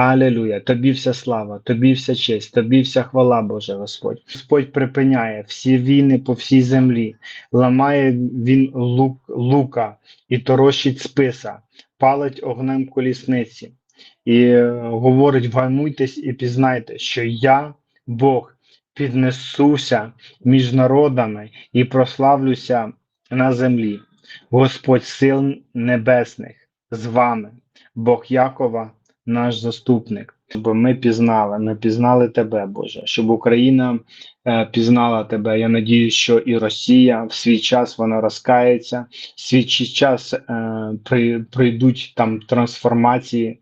Алілуя, тобі вся слава, тобі вся честь, тобі вся хвала, Боже Господь. Господь припиняє всі війни по всій землі, ламає він лук, лука і торощить списа, палить огнем колісниці і е, говорить: гамуйтесь і пізнайте, що я, Бог, піднесуся між народами і прославлюся на землі. Господь сил небесних з вами, Бог Якова, наш заступник. Щоб ми пізнали, ми пізнали тебе, Боже, щоб Україна е, пізнала тебе. Я надію, що і Росія в свій час вона розкається, в свій час е, при, прийдуть там трансформації,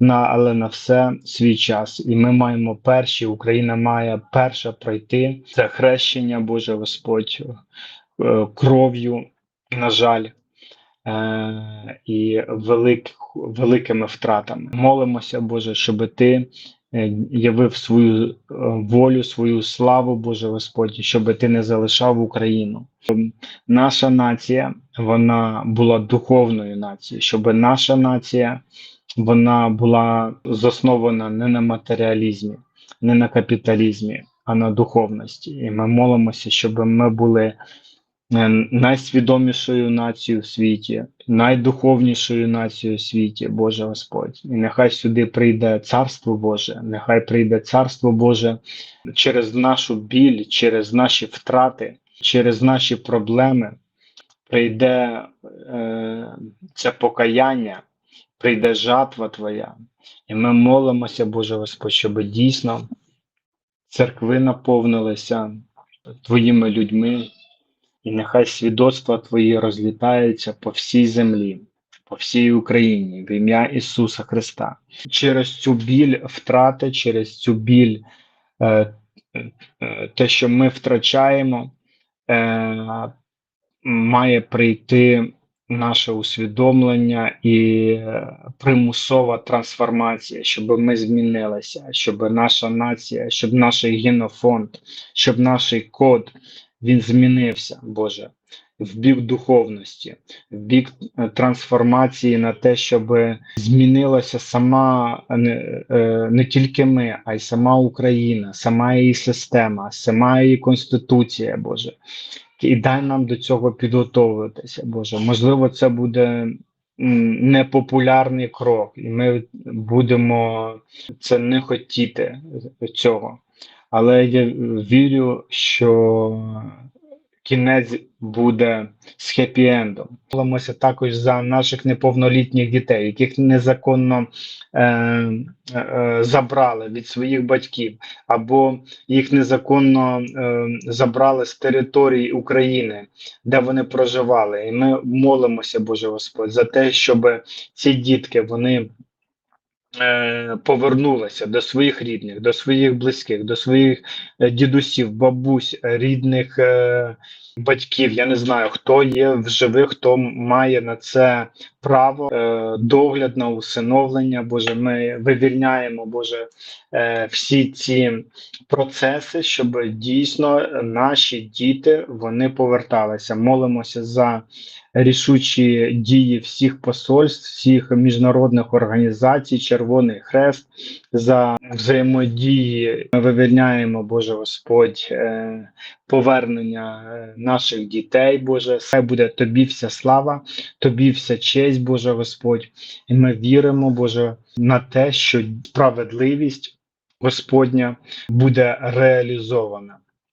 на, але на все свій час. І ми маємо перші, Україна має перша пройти це хрещення, Боже Господь, е, кров'ю, на жаль. Е, і велик, великими втратами. Молимося, Боже, щоб Ти е, явив свою е, волю, свою славу, Боже Господь, щоб Ти не залишав Україну. Наша нація вона була духовною нацією, щоб наша нація вона була заснована не на матеріалізмі, не на капіталізмі, а на духовності. І ми молимося, щоб ми були найсвідомішою нацією в світі, найдуховнішою нацією в світі, Боже Господь. І нехай сюди прийде Царство Боже, нехай прийде Царство Боже через нашу біль, через наші втрати, через наші проблеми. Прийде е, це покаяння, прийде жатва Твоя. І ми молимося, Боже Господь, щоб дійсно церкви наповнилися Твоїми людьми, і нехай свідоцтва Твої розлітаються по всій землі, по всій Україні, в ім'я Ісуса Христа. Через цю біль втрати, через цю біль, е, е, те, що ми втрачаємо, е, має прийти наше усвідомлення і е, примусова трансформація, щоб ми змінилися, щоб наша нація, щоб наш генофонд, щоб наш код він змінився, Боже, в бік духовності, в бік е, трансформації на те, щоб змінилася сама не, е, не тільки ми, а й сама Україна, сама її система, сама її конституція, Боже. І дай нам до цього підготовитися, Боже. Можливо, це буде непопулярний крок, і ми будемо це не хотіти цього. Але я вірю, що кінець буде з хеппі-ендом. Молимося також за наших неповнолітніх дітей, яких незаконно е, е, забрали від своїх батьків, або їх незаконно е, забрали з території України, де вони проживали. І ми молимося, Боже Господь, за те, щоб ці дітки вони. Е, Повернулися до своїх рідних, до своїх близьких, до своїх е, дідусів, бабусь, рідних е, батьків. Я не знаю, хто є в живих, хто має на це право, е, догляд на усиновлення. Боже, ми вивільняємо, Боже, е, всі ці процеси, щоб дійсно наші діти вони поверталися. Молимося за рішучі дії всіх посольств, всіх міжнародних організацій, Червоний Хрест за взаємодії. Ми вивільняємо, Боже Господь, е, повернення е, наших дітей, Боже. Хай буде тобі вся слава, тобі вся честь, Боже Господь. І ми віримо, Боже, на те, що справедливість Господня буде реалізована.